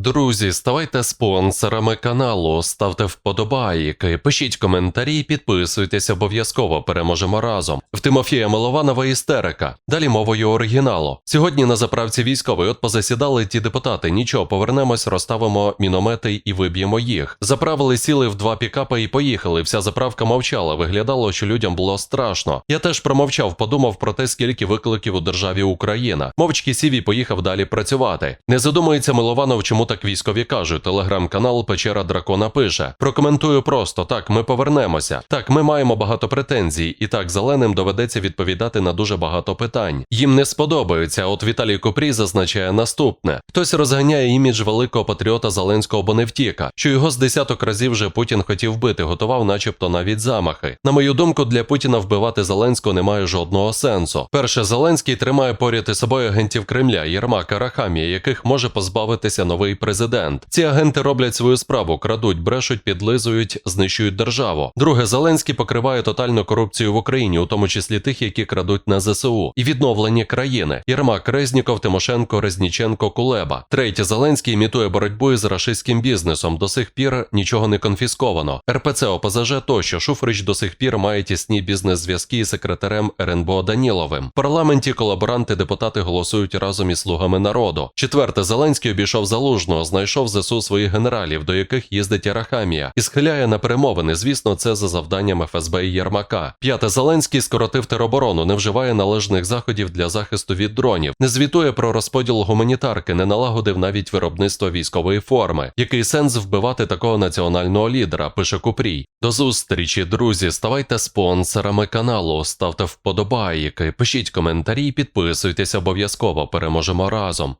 Друзі, ставайте спонсорами каналу, ставте вподобайки, пишіть коментарі, підписуйтесь обов'язково. Переможемо разом. В Тимофія Милованова істерика. Далі мовою оригіналу. Сьогодні на заправці військової от позасідали ті депутати. Нічого, повернемось, розставимо міномети і виб'ємо їх. Заправили, сіли в два пікапи і поїхали. Вся заправка мовчала. Виглядало, що людям було страшно. Я теж промовчав, подумав про те, скільки викликів у державі Україна. Мовчки сів і поїхав далі працювати. Не задумується Милованов, чому так військові кажуть. Телеграм-канал Печера Дракона пише: прокоментую просто так. Ми повернемося. Так, ми маємо багато претензій, і так зеленим доведеться відповідати на дуже багато питань. Їм не сподобаються. От Віталій Купрій зазначає наступне: хтось розганяє імідж великого патріота Зеленського, бо не що його з десяток разів вже Путін хотів бити, готував, начебто, навіть замахи. На мою думку, для Путіна вбивати Зеленського немає жодного сенсу. Перше, Зеленський тримає поряд із собою агентів Кремля, Єрмака, Рахамія, яких може позбавитися новий президент. Ці агенти роблять свою справу, крадуть, брешуть, підлизують, знищують державу. Друге, Зеленський покриває тотальну корупцію в Україні, у тому числі тих, які крадуть на ЗСУ, і відновлення країни. Єрмак, Резніков, Тимошенко, Резніченко, Кулеба. Третє, Зеленський імітує боротьбу із рашистським бізнесом. До сих пір нічого не конфісковано. РПЦ ОПЗЖ тощо Шуфрич до сих пір має тісні бізнес-зв'язки із секретарем РНБО Даніловим. В парламенті колаборанти депутати голосують разом із слугами народу. Четверте, Зеленський обійшов залужного, знайшов ЗСУ своїх генералів, до яких їздить Арахамія, і схиляє на перемовини. Звісно, це за завданням ФСБ і Єрмака. П'яте, Зеленський скоротив тероборону, не вживає належних заходів для захисту від дронів, не звітує про розподіл гуманітарки, не налагодив навіть виробництво військової форми. Який сенс вбивати такого національного лідера? Пише Купрій. До зустрічі, друзі. Ставайте спонсорами каналу, ставте вподобайки, пишіть коментарі, підписуйтесь обов'язково. Переможемо разом.